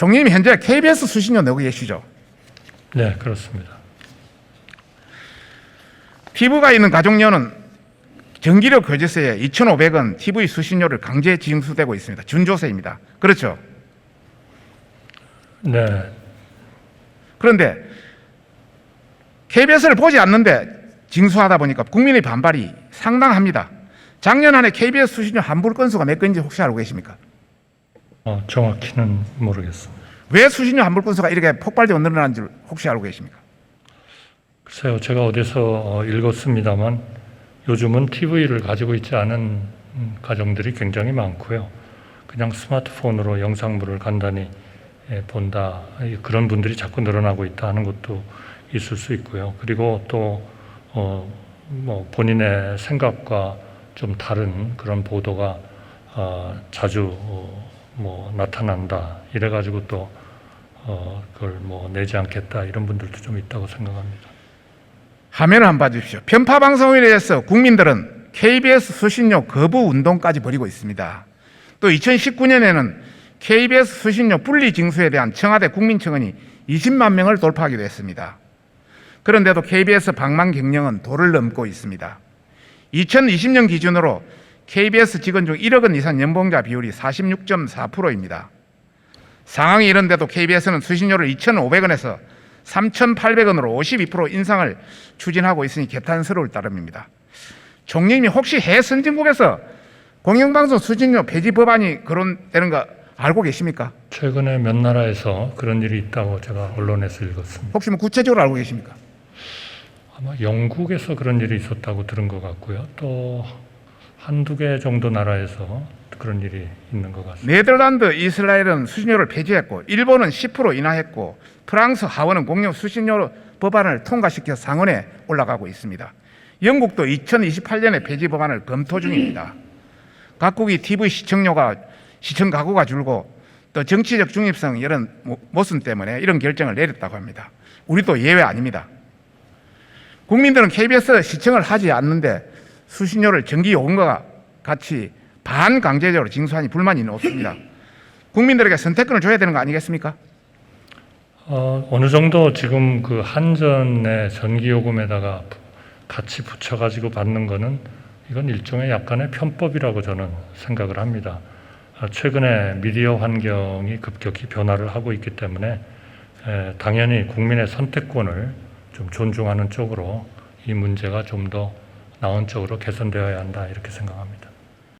종님 현재 KBS 수신료 내고 계시죠? 네, 그렇습니다. 피부가 있는 가족료는 전기료 교제세에 2,500원 TV 수신료를 강제 징수되고 있습니다. 준조세입니다. 그렇죠? 네, 그런데 KBS를 보지 않는데 징수하다 보니까 국민의 반발이 상당합니다. 작년 한해 KBS 수신료 환불 건수가 몇 건지 혹시 알고 계십니까? 어, 정확히는 모르겠습니다. 왜 수신료 환불 건수가 이렇게 폭발적으로 늘어난지 혹시 알고 계십니까? 글쎄요, 제가 어디서 어, 읽었습니다만 요즘은 TV를 가지고 있지 않은 음, 가정들이 굉장히 많고요. 그냥 스마트폰으로 영상물을 간단히 예, 본다 이- 그런 분들이 자꾸 늘어나고 있다 하는 것도 있을 수 있고요. 그리고 또 어, 뭐 본인의 생각과 좀 다른 그런 보도가 어, 자주 어, 뭐 나타난다 이래 가지고 또 어, 그걸 뭐 내지 않겠다 이런 분들도 좀 있다고 생각합니다. 화면을 한번 봐주십시오. 편파 방송에 대해서 국민들은 KBS 수신료 거부 운동까지 벌이고 있습니다. 또 2019년에는 KBS 수신료 분리 징수에 대한 청와대 국민청원이 20만 명을 돌파하기도 했습니다. 그런데도 KBS 방만 경영은 도를 넘고 있습니다. 2020년 기준으로 KBS 직원 중 1억 원 이상 연봉자 비율이 46.4%입니다. 상황이 이런데도 KBS는 수신료를 2,500원에서 3,800원으로 52% 인상을 추진하고 있으니 개탄스러울 따름입니다. 총리님이 혹시 해외 선진국에서 공영방송 수신료 폐지 법안이 거론되는 거 알고 계십니까? 최근에 몇 나라에서 그런 일이 있다고 제가 언론에서 읽었습니다. 혹시 뭐 구체적으로 알고 계십니까? 아마 영국에서 그런 일이 있었다고 들은 것 같고요. 또 한두 개 정도 나라에서 그런 일이 있는 것 같습니다. 네덜란드, 이스라엘은 수신료를 폐지했고 일본은 10% 인하했고 프랑스, 하원은 공영 수신료 법안을 통과시켜 상원에 올라가고 있습니다. 영국도 2028년에 폐지 법안을 검토 중입니다. 각국이 TV 시청료가 시청 가구가 줄고 또 정치적 중립성 이런 모- 모순 때문에 이런 결정을 내렸다고 합니다. 우리도 예외 아닙니다. 국민들은 KBS 시청을 하지 않는데 수신료를 전기 요금과 같이 반강제적으로 징수하니 불만이 없습니다. 국민들에게 선택권을 줘야 되는 거 아니겠습니까? 어, 어느 정도 지금 그 한전의 전기요금에다가 같이 붙여가지고 받는 거는 이건 일종의 약간의 편법이라고 저는 생각을 합니다. 아, 최근에 미디어 환경이 급격히 변화를 하고 있기 때문에 에, 당연히 국민의 선택권을 좀 존중하는 쪽으로 이 문제가 좀더 나은 쪽으로 개선되어야 한다 이렇게 생각합니다.